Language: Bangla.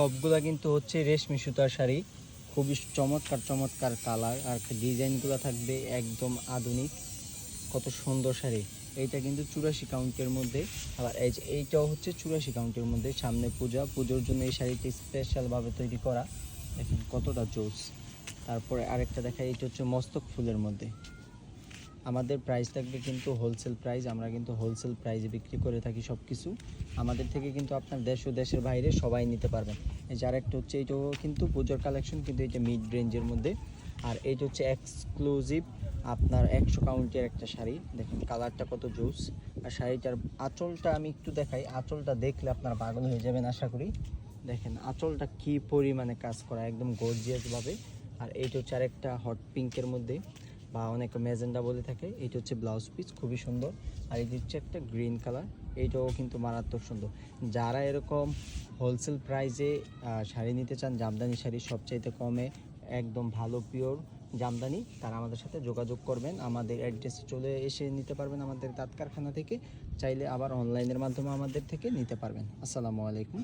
সবগুলা কিন্তু হচ্ছে রেশমি সুতার শাড়ি। খুবই চমৎকার চমৎকার কালার। আর ডিজাইনগুলো থাকবে একদম আধুনিক। কত সুন্দর শাড়ি। এইটা কিন্তু চুরাশি কাউন্টের মধ্যে। আবার এই যে এইটাও হচ্ছে চুরাশি কাউন্টের মধ্যে। সামনে পূজা। পুজোর জন্য এই শাড়িটি স্পেশালভাবে তৈরি করা। দেখেন কতটা জোস। তারপরে আরেকটা দেখা এইটা হচ্ছে মস্তক ফুলের মধ্যে। আমাদের প্রাইস থাকবে কিন্তু হোলসেল প্রাইস আমরা কিন্তু হোলসেল প্রাইসে বিক্রি করে থাকি সব কিছু আমাদের থেকে কিন্তু আপনার দেশ ও দেশের বাইরে সবাই নিতে পারবেন। এই যে আরেকটা হচ্ছে এইটাও কিন্তু পুজোর কালেকশন কিন্তু এটা মিড রেঞ্জের মধ্যে। আর এইটা হচ্ছে এক্সক্লুসিভ আপনার একশো কাউন্টের একটা শাড়ি। দেখেন কালারটা কত জুস আর শাড়িটার আঁচলটা আমি একটু দেখাই। আঁচলটা দেখলে আপনার পাগল হয়ে যাবেন, আশা করি। দেখেন আঁচলটা কি পরিমাণে কাজ করা, একদম গর্জিয়াসভাবে আর এইটা হচ্ছে আরেকটা হট পিঙ্কের মধ্যে। বা অনেকে মেজেন্ডা বলে থাকে, এইটা হচ্ছে ব্লাউজ পিস খুবই সুন্দর। আর এই হচ্ছে একটা গ্রিন কালার এইটাও কিন্তু মারাত্মক সুন্দর। যারা এরকম হোলসেল প্রাইসে শাড়ি নিতে চান, জামদানি শাড়ি সবচাইতে কমে, একদম ভালো পিওর জামদানি, তারা আমাদের সাথে যোগাযোগ করবেন। আমাদের অ্যাড্রেসে চলে এসে নিতে পারবেন আমাদের তাঁত কারখানা থেকে। চাইলে আবার অনলাইনের মাধ্যমে আমাদের থেকে নিতে পারবেন। আসসালামু আলাইকুম।